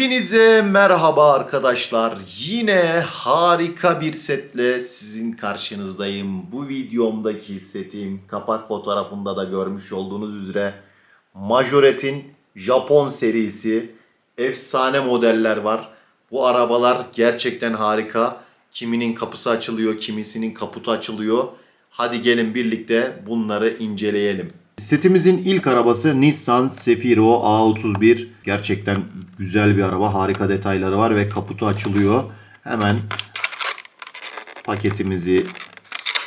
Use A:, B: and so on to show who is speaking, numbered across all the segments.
A: Hepinize merhaba arkadaşlar. Yine harika bir setle sizin karşınızdayım. Bu videomdaki setim kapak fotoğrafında da görmüş olduğunuz üzere Majoret'in Japon serisi efsane modeller var. Bu arabalar gerçekten harika. Kiminin kapısı açılıyor, kimisinin kaputu açılıyor. Hadi gelin birlikte bunları inceleyelim. Setimizin ilk arabası Nissan Sefiro A31. Gerçekten güzel bir araba. Harika detayları var ve kaputu açılıyor. Hemen paketimizi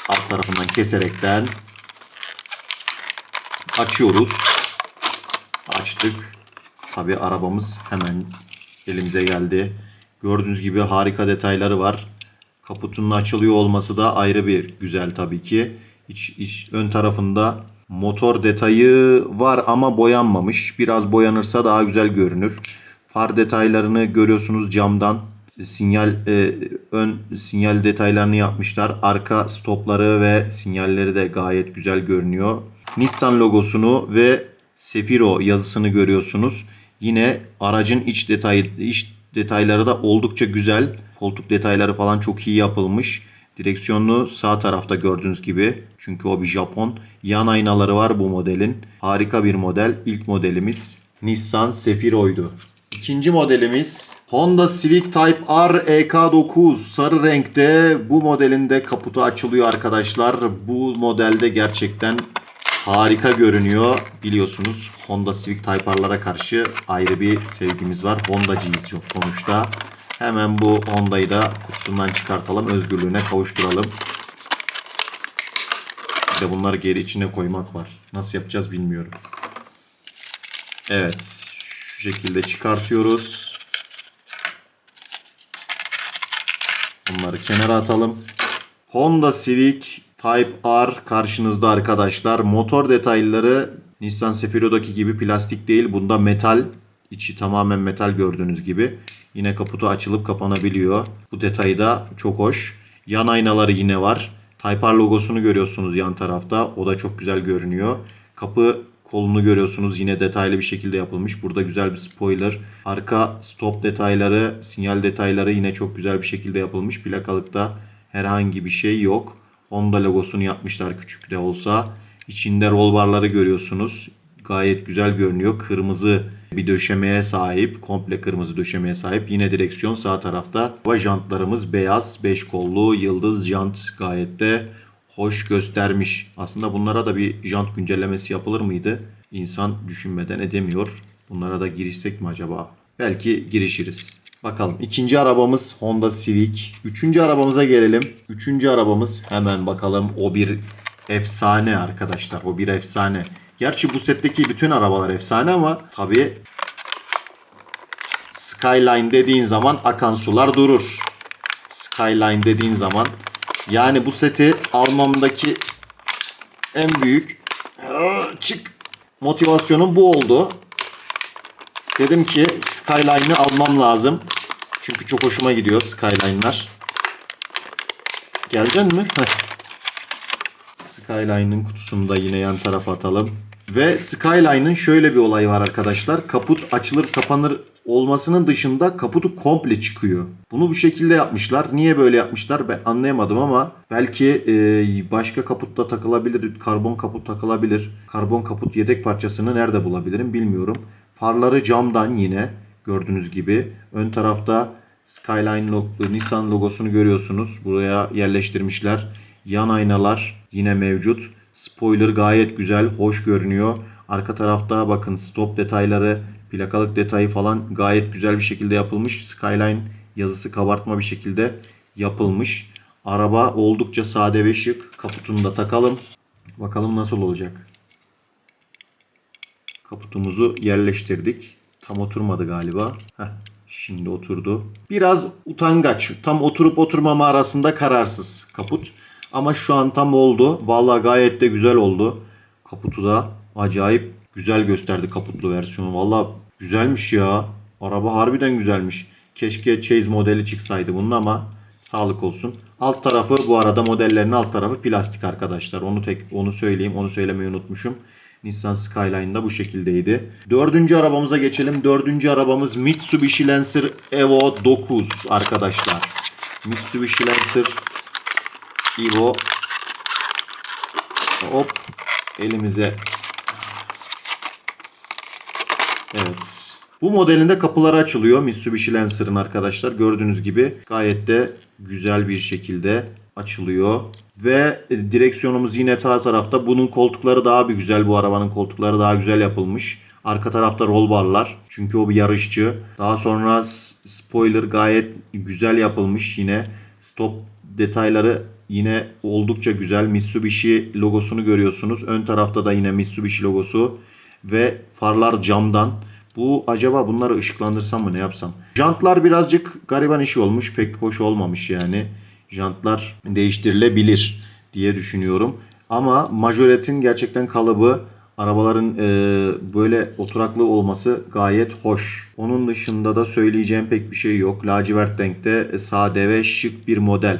A: alt tarafından keserekten açıyoruz. Açtık. Tabi arabamız hemen elimize geldi. Gördüğünüz gibi harika detayları var. Kaputunun açılıyor olması da ayrı bir güzel tabii ki. İç, iç, ön tarafında motor detayı var ama boyanmamış. Biraz boyanırsa daha güzel görünür. Far detaylarını görüyorsunuz camdan. Sinyal e, ön sinyal detaylarını yapmışlar. Arka stopları ve sinyalleri de gayet güzel görünüyor. Nissan logosunu ve Sefiro yazısını görüyorsunuz. Yine aracın iç detay iç detayları da oldukça güzel. Koltuk detayları falan çok iyi yapılmış. Direksiyonlu sağ tarafta gördüğünüz gibi. Çünkü o bir Japon. Yan aynaları var bu modelin. Harika bir model. İlk modelimiz Nissan Sefiro'ydu. İkinci modelimiz Honda Civic Type R EK9 sarı renkte. Bu modelin de kaputu açılıyor arkadaşlar. Bu modelde gerçekten harika görünüyor. Biliyorsunuz Honda Civic Type R'lara karşı ayrı bir sevgimiz var. Honda'cıyız sonuçta. Hemen bu Honda'yı da kutusundan çıkartalım. Özgürlüğüne kavuşturalım. Bir de bunları geri içine koymak var. Nasıl yapacağız bilmiyorum. Evet. Şu şekilde çıkartıyoruz. Bunları kenara atalım. Honda Civic Type R karşınızda arkadaşlar. Motor detayları Nissan Sefiro'daki gibi plastik değil. Bunda metal. içi tamamen metal gördüğünüz gibi. Yine kaputu açılıp kapanabiliyor. Bu detayı da çok hoş. Yan aynaları yine var. Type R logosunu görüyorsunuz yan tarafta. O da çok güzel görünüyor. Kapı kolunu görüyorsunuz. Yine detaylı bir şekilde yapılmış. Burada güzel bir spoiler. Arka stop detayları, sinyal detayları yine çok güzel bir şekilde yapılmış. Plakalıkta herhangi bir şey yok. Honda logosunu yapmışlar küçük de olsa. İçinde roll barları görüyorsunuz. Gayet güzel görünüyor. Kırmızı bir döşemeye sahip. Komple kırmızı döşemeye sahip. Yine direksiyon sağ tarafta. Ve jantlarımız beyaz. 5 kollu yıldız jant gayet de hoş göstermiş. Aslında bunlara da bir jant güncellemesi yapılır mıydı? İnsan düşünmeden edemiyor. Bunlara da girişsek mi acaba? Belki girişiriz. Bakalım. İkinci arabamız Honda Civic. Üçüncü arabamıza gelelim. Üçüncü arabamız hemen bakalım. O bir efsane arkadaşlar. O bir efsane. Gerçi bu setteki bütün arabalar efsane ama tabii Skyline dediğin zaman akan sular durur. Skyline dediğin zaman yani bu seti almamdaki en büyük çık motivasyonum bu oldu. Dedim ki Skyline'ı almam lazım. Çünkü çok hoşuma gidiyor Skyline'lar. Geleceksin mi? Skyline'ın kutusunu da yine yan tarafa atalım. Ve Skyline'ın şöyle bir olayı var arkadaşlar. Kaput açılır kapanır olmasının dışında kaputu komple çıkıyor. Bunu bu şekilde yapmışlar. Niye böyle yapmışlar ben anlayamadım ama belki e, başka kaputta takılabilir. Karbon kaput takılabilir. Karbon kaput yedek parçasını nerede bulabilirim bilmiyorum. Farları camdan yine gördüğünüz gibi. Ön tarafta Skyline log- Nissan logosunu görüyorsunuz. Buraya yerleştirmişler. Yan aynalar yine mevcut. Spoiler gayet güzel, hoş görünüyor. Arka tarafta bakın stop detayları, plakalık detayı falan gayet güzel bir şekilde yapılmış. Skyline yazısı kabartma bir şekilde yapılmış. Araba oldukça sade ve şık. Kaputunu da takalım. Bakalım nasıl olacak. Kaputumuzu yerleştirdik. Tam oturmadı galiba. Heh, şimdi oturdu. Biraz utangaç. Tam oturup oturmama arasında kararsız kaput. Ama şu an tam oldu. Vallahi gayet de güzel oldu. Kaputu da acayip güzel gösterdi kaputlu versiyonu. Vallahi güzelmiş ya. Araba harbiden güzelmiş. Keşke Chase modeli çıksaydı bunun ama sağlık olsun. Alt tarafı bu arada modellerin alt tarafı plastik arkadaşlar. Onu tek onu söyleyeyim. Onu söylemeyi unutmuşum. Nissan Skyline'da bu şekildeydi. Dördüncü arabamıza geçelim. Dördüncü arabamız Mitsubishi Lancer Evo 9 arkadaşlar. Mitsubishi Lancer Evo Hop elimize Evet. Bu modelinde kapıları açılıyor Mitsubishi Lancer'ın arkadaşlar. Gördüğünüz gibi gayet de güzel bir şekilde açılıyor. Ve direksiyonumuz yine sağ tarafta. Bunun koltukları daha bir güzel. Bu arabanın koltukları daha güzel yapılmış. Arka tarafta roll barlar. Çünkü o bir yarışçı. Daha sonra spoiler gayet güzel yapılmış yine. Stop detayları yine oldukça güzel. Mitsubishi logosunu görüyorsunuz. Ön tarafta da yine Mitsubishi logosu ve farlar camdan. Bu acaba bunları ışıklandırsam mı ne yapsam? Jantlar birazcık gariban işi olmuş. Pek hoş olmamış yani. Jantlar değiştirilebilir diye düşünüyorum. Ama majoretin gerçekten kalıbı arabaların e, böyle oturaklı olması gayet hoş. Onun dışında da söyleyeceğim pek bir şey yok. Lacivert renkte e, sade ve şık bir model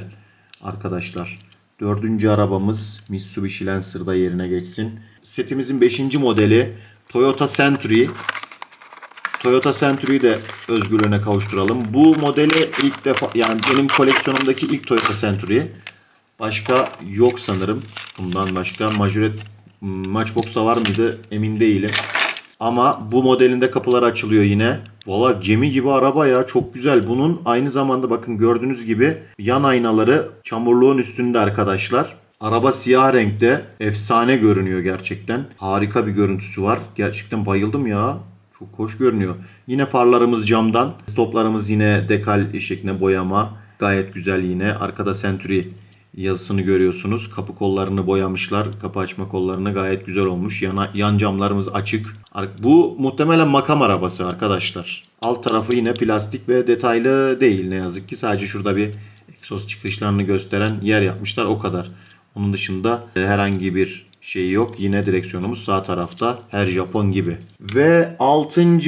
A: arkadaşlar. Dördüncü arabamız Mitsubishi Lancer'da yerine geçsin. Setimizin beşinci modeli Toyota Century. Toyota Century'yi de özgürlüğüne kavuşturalım. Bu modeli ilk defa yani benim koleksiyonumdaki ilk Toyota Century. Başka yok sanırım. Bundan başka Majoret Matchbox'ta var mıydı emin değilim. Ama bu modelinde kapılar açılıyor yine. Valla gemi gibi araba ya çok güzel. Bunun aynı zamanda bakın gördüğünüz gibi yan aynaları çamurluğun üstünde arkadaşlar. Araba siyah renkte. Efsane görünüyor gerçekten. Harika bir görüntüsü var. Gerçekten bayıldım ya. Çok hoş görünüyor. Yine farlarımız camdan. Stoplarımız yine dekal şeklinde boyama. Gayet güzel yine. Arkada Century yazısını görüyorsunuz. Kapı kollarını boyamışlar. Kapı açma kollarını gayet güzel olmuş. Yana, yan camlarımız açık. Bu muhtemelen makam arabası arkadaşlar. Alt tarafı yine plastik ve detaylı değil ne yazık ki. Sadece şurada bir egzoz çıkışlarını gösteren yer yapmışlar o kadar. Onun dışında e, herhangi bir şey yok. Yine direksiyonumuz sağ tarafta. Her Japon gibi. Ve 6.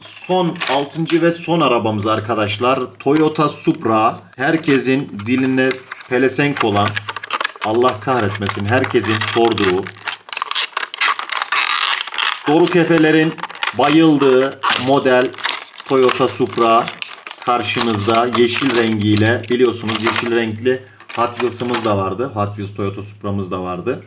A: son 6. ve son arabamız arkadaşlar. Toyota Supra. Herkesin diline pelesenk olan Allah kahretmesin herkesin sorduğu Doruk Efe'lerin bayıldığı model Toyota Supra karşınızda yeşil rengiyle biliyorsunuz yeşil renkli Hot Wheels'ımız da vardı. Hot Wheels Toyota Supra'mız da vardı.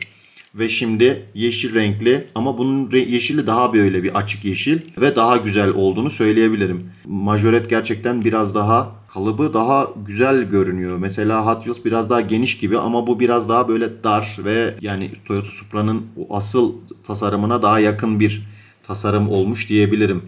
A: Ve şimdi yeşil renkli ama bunun yeşili daha böyle bir açık yeşil ve daha güzel olduğunu söyleyebilirim. Majoret gerçekten biraz daha kalıbı daha güzel görünüyor. Mesela Hot Wheels biraz daha geniş gibi ama bu biraz daha böyle dar ve yani Toyota Supra'nın asıl tasarımına daha yakın bir tasarım olmuş diyebilirim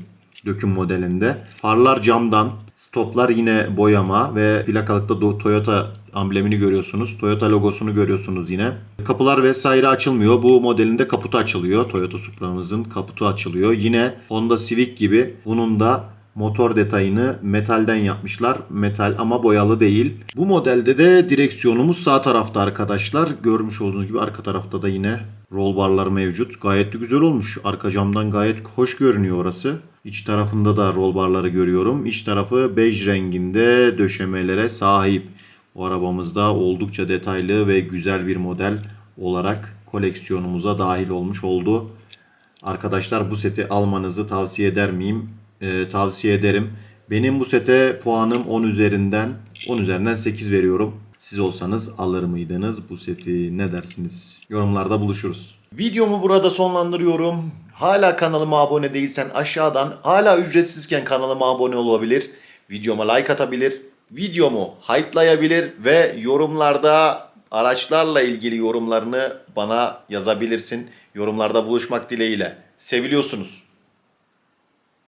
A: döküm modelinde. Farlar camdan, stoplar yine boyama ve plakalıkta Toyota amblemini görüyorsunuz. Toyota logosunu görüyorsunuz yine. Kapılar vesaire açılmıyor. Bu modelinde kaputu açılıyor. Toyota Supra'mızın kaputu açılıyor. Yine Honda Civic gibi bunun da motor detayını metalden yapmışlar. Metal ama boyalı değil. Bu modelde de direksiyonumuz sağ tarafta arkadaşlar. Görmüş olduğunuz gibi arka tarafta da yine roll barlar mevcut. Gayet de güzel olmuş. Arka camdan gayet hoş görünüyor orası. İç tarafında da roll barları görüyorum. İç tarafı bej renginde döşemelere sahip. Bu arabamızda oldukça detaylı ve güzel bir model olarak koleksiyonumuza dahil olmuş oldu. Arkadaşlar bu seti almanızı tavsiye eder miyim? Ee, tavsiye ederim. Benim bu sete puanım 10 üzerinden 10 üzerinden 8 veriyorum. Siz olsanız alır mıydınız bu seti? Ne dersiniz? Yorumlarda buluşuruz. Videomu burada sonlandırıyorum. Hala kanalıma abone değilsen aşağıdan hala ücretsizken kanalıma abone olabilir. Videoma like atabilir. Videomu hype'layabilir ve yorumlarda araçlarla ilgili yorumlarını bana yazabilirsin. Yorumlarda buluşmak dileğiyle. Seviliyorsunuz.